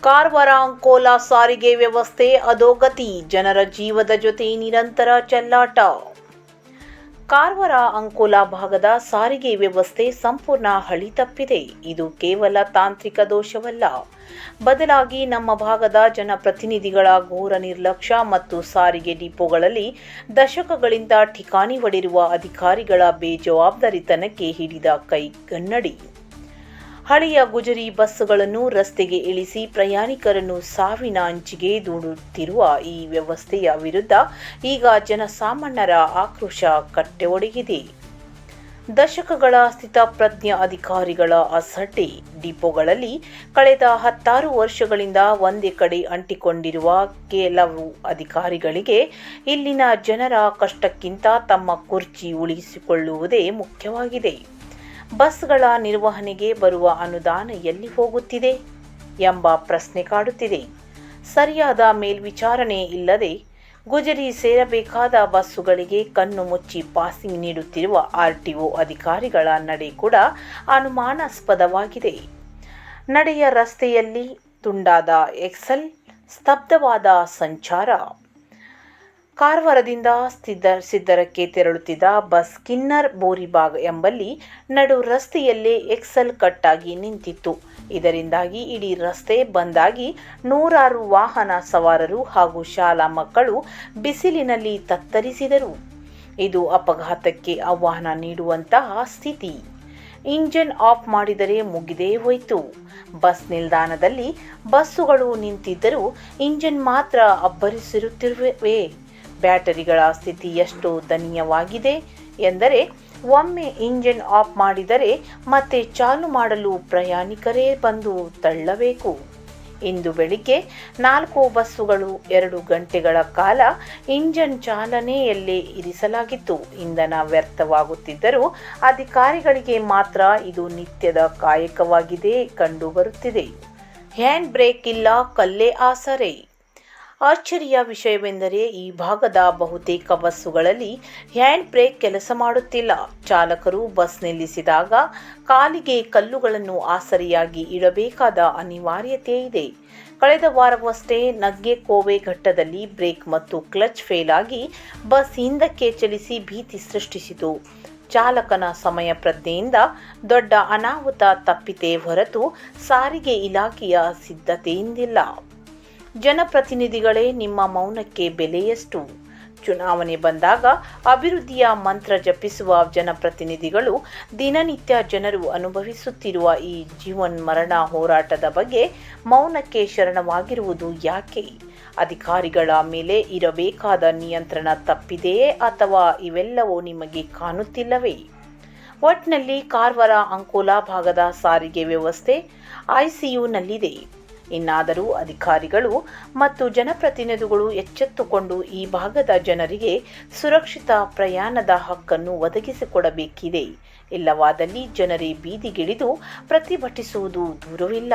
ಕಾರವಾರ ಅಂಕೋಲಾ ಸಾರಿಗೆ ವ್ಯವಸ್ಥೆ ಅಧೋಗತಿ, ಜನರ ಜೀವದ ಜೊತೆ ನಿರಂತರ ಚೆಲ್ಲಾಟ. ಕಾರವಾರ ಅಂಕೋಲಾ ಭಾಗದ ಸಾರಿಗೆ ವ್ಯವಸ್ಥೆ ಸಂಪೂರ್ಣ ಹಳಿ ತಪ್ಪಿದೆ. ಇದು ಕೇವಲ ತಾಂತ್ರಿಕ ದೋಷವಲ್ಲ. ಬದಲಾಗಿ ನಮ್ಮ ಭಾಗದ ಜನಪ್ರತಿನಿಧಿಗಳ ಘೋರ ನಿರ್ಲಕ್ಷ್ಯ ಮತ್ತು ಸಾರಿಗೆ ಡಿಪೋಗಳಲ್ಲಿ ದಶಕಗಳಿಂದ ಠಿಕಾಣಿ ಹೊಡೆದಿರುವ ಅಧಿಕಾರಿಗಳ ಬೇಜವಾಬ್ದಾರಿತನಕ್ಕೆ ಹಿಡಿದ ಕೈಗನ್ನಡಿ. ಹಳೆಯ ಗುಜರಿ ಬಸ್ಸುಗಳನ್ನು ರಸ್ತೆಗೆ ಇಳಿಸಿ ಪ್ರಯಾಣಿಕರನ್ನು ಸಾವಿನ ಅಂಚಿಗೆ ದೂಡುತ್ತಿರುವ ಈ ವ್ಯವಸ್ಥೆಯ ವಿರುದ್ಧ ಈಗ ಜನಸಾಮಾನ್ಯರ ಆಕ್ರೋಶ ಕಟ್ಟೆಒಡೆಗಿದೆ ದಶಕಗಳ ಸ್ಥಿತಪ್ರಜ್ಞ ಅಧಿಕಾರಿಗಳ ಅಸಡ್ಡೆ, ಡಿಪೋಗಳಲ್ಲಿ ಕಳೆದ ಹತ್ತಾರು ವರ್ಷಗಳಿಂದ ಒಂದೇ ಕಡೆ ಅಂಟಿಕೊಂಡಿರುವ ಕೆಲವು ಅಧಿಕಾರಿಗಳಿಗೆ ಇಲ್ಲಿನ ಜನರ ಕಷ್ಟಕ್ಕಿಂತ ತಮ್ಮ ಕುರ್ಚಿ ಉಳಿಸಿಕೊಳ್ಳುವುದೇ ಮುಖ್ಯವಾಗಿದೆ. ಬಸ್ಗಳ ನಿರ್ವಹಣೆಗೆ ಬರುವ ಅನುದಾನ ಎಲ್ಲಿ ಹೋಗುತ್ತಿದೆ ಎಂಬ ಪ್ರಶ್ನೆ ಕಾಡುತ್ತಿದೆ. ಸರಿಯಾದ ಮೇಲ್ವಿಚಾರಣೆ ಇಲ್ಲದೆ ಗುಜರಿ ಸೇರಬೇಕಾದ ಬಸ್ಸುಗಳಿಗೆ ಕಣ್ಣು ಮುಚ್ಚಿ ಪಾಸಿಂಗ್ ನೀಡುತ್ತಿರುವ ಆರ್ಟಿಒ ಅಧಿಕಾರಿಗಳ ನಡೆ ಕೂಡ ಅನುಮಾನಾಸ್ಪದವಾಗಿದೆ. ನಡೆಯ ರಸ್ತೆಯಲ್ಲಿ ತುಂಡಾದ ಎಕ್ಸೆಲ್, ಸ್ತಬ್ಧವಾದ ಸಂಚಾರ ಕಾರವಾರದಿಂದ ಸಿದ್ದ ಸಿದ್ದರಕ್ಕೆ ತೆರಳುತ್ತಿದ್ದ ಬಸ್ ಕಿನ್ನರ್ ಬೋರಿಬಾಗ್ ಎಂಬಲ್ಲಿ ನಡು ರಸ್ತೆಯಲ್ಲೇ ಎಕ್ಸಲ್ ಕಟ್ಟಾಗಿ ನಿಂತಿತ್ತು. ಇದರಿಂದಾಗಿ ಇಡೀ ರಸ್ತೆ ಬಂದಾಗಿ ನೂರಾರು ವಾಹನ ಸವಾರರು ಹಾಗೂ ಶಾಲಾ ಮಕ್ಕಳು ಬಿಸಿಲಿನಲ್ಲಿ ತತ್ತರಿಸಿದರು. ಇದು ಅಪಘಾತಕ್ಕೆ ಆಹ್ವಾನ ನೀಡುವಂತಹ ಸ್ಥಿತಿ. ಇಂಜಿನ್ ಆಫ್ ಮಾಡಿದರೆ ಮುಗಿದೇ ಹೋಯಿತು. ಬಸ್ ನಿಲ್ದಾಣದಲ್ಲಿ ಬಸ್ಸುಗಳು ನಿಂತಿದ್ದರೂ ಇಂಜಿನ್ ಮಾತ್ರ ಅಬ್ಬರಿಸಿರುತ್ತಿರುವೆ. ಬ್ಯಾಟರಿಗಳ ಸ್ಥಿತಿ ಎಷ್ಟು ದನೀಯವಾಗಿದೆ ಎಂದರೆ, ಒಮ್ಮೆ ಇಂಜಿನ್ ಆಫ್ ಮಾಡಿದರೆ ಮತ್ತೆ ಚಾಲು ಮಾಡಲು ಪ್ರಯಾಣಿಕರೇ ಬಂದು ತಳ್ಳಬೇಕು. ಇಂದು ಬೆಳಿಗ್ಗೆ ನಾಲ್ಕು ಬಸ್ಸುಗಳು ಎರಡು ಗಂಟೆಗಳ ಕಾಲ ಇಂಜನ್ ಚಾಲನೆಯಲ್ಲೇ ಇರಿಸಲಾಗಿತ್ತು. ಇಂಧನ ವ್ಯರ್ಥವಾಗುತ್ತಿದ್ದರೂ ಅಧಿಕಾರಿಗಳಿಗೆ ಮಾತ್ರ ಇದು ನಿತ್ಯದ ಕಾಯಕವಾಗಿದೆ ಕಂಡುಬರುತ್ತಿದೆ. ಹ್ಯಾಂಡ್ ಬ್ರೇಕ್ ಇಲ್ಲ, ಕಲ್ಲೇ ಆಸರೆ. ಆಶ್ಚರ್ಯ ವಿಷಯವೆಂದರೆ ಈ ಭಾಗದ ಬಹುತೇಕ ಬಸ್ಸುಗಳಲ್ಲಿ ಹ್ಯಾಂಡ್ ಬ್ರೇಕ್ ಕೆಲಸ ಮಾಡುತ್ತಿಲ್ಲ. ಚಾಲಕರು ಬಸ್ ನಿಲ್ಲಿಸಿದಾಗ ಕಾಲಿಗೆ ಕಲ್ಲುಗಳನ್ನು ಆಸರೆಯಾಗಿ ಇಡಬೇಕಾದ ಅನಿವಾರ್ಯತೆ ಇದೆ. ಕಳೆದ ವಾರವಷ್ಟೇ ನಗ್ಗೆ ಘಟ್ಟದಲ್ಲಿ ಬ್ರೇಕ್ ಮತ್ತು ಕ್ಲಚ್ ಫೇಲ್ ಆಗಿ ಬಸ್ ಹಿಂದಕ್ಕೆ ಚಲಿಸಿ ಭೀತಿ ಸೃಷ್ಟಿಸಿತು. ಚಾಲಕನ ಸಮಯ ಪ್ರಜ್ಞೆಯಿಂದ ದೊಡ್ಡ ಅನಾಹುತ ತಪ್ಪಿತೆ ಹೊರತು ಸಾರಿಗೆ ಇಲಾಖೆಯ ಸಿದ್ಧತೆಯಿಂದಿಲ್ಲ. ಜನಪ್ರತಿನಿಧಿಗಳೇ ನಿಮ್ಮ ಮೌನಕ್ಕೆ ಬೆಲೆಯಷ್ಟು? ಚುನಾವಣೆ ಬಂದಾಗ ಅಭಿವೃದ್ಧಿಯ ಮಂತ್ರ ಜಪಿಸುವ ಜನಪ್ರತಿನಿಧಿಗಳು ದಿನನಿತ್ಯ ಜನರು ಅನುಭವಿಸುತ್ತಿರುವ ಈ ಜೀವನ್ ಮರಣ ಹೋರಾಟದ ಬಗ್ಗೆ ಮೌನಕ್ಕೆ ಶರಣವಾಗಿರುವುದು ಯಾಕೆ? ಅಧಿಕಾರಿಗಳ ಮೇಲೆ ಇರಬೇಕಾದ ನಿಯಂತ್ರಣ ತಪ್ಪಿದೆಯೇ ಅಥವಾ ಇವೆಲ್ಲವೂ ನಿಮಗೆ ಕಾಣುತ್ತಿಲ್ಲವೇ? ಒಟ್ನಲ್ಲಿ ಕಾರ್ವಾರ ಅಂಕೋಲಾ ಭಾಗದ ಸಾರಿಗೆ ವ್ಯವಸ್ಥೆ ಐಸಿಯುನಲ್ಲಿದೆ. ಇನ್ನಾದರೂ ಅಧಿಕಾರಿಗಳು ಮತ್ತು ಜನಪ್ರತಿನಿಧಿಗಳು ಎಚ್ಚೆತ್ತುಕೊಂಡು ಈ ಭಾಗದ ಜನರಿಗೆ ಸುರಕ್ಷಿತ ಪ್ರಯಾಣದ ಹಕ್ಕನ್ನು ಒದಗಿಸಿಕೊಡಬೇಕಿದೆ. ಇಲ್ಲವಾದಲ್ಲಿ ಜನರೇ ಬೀದಿಗಿಳಿದು ಪ್ರತಿಭಟಿಸುವುದು ದೂರವಿಲ್ಲ.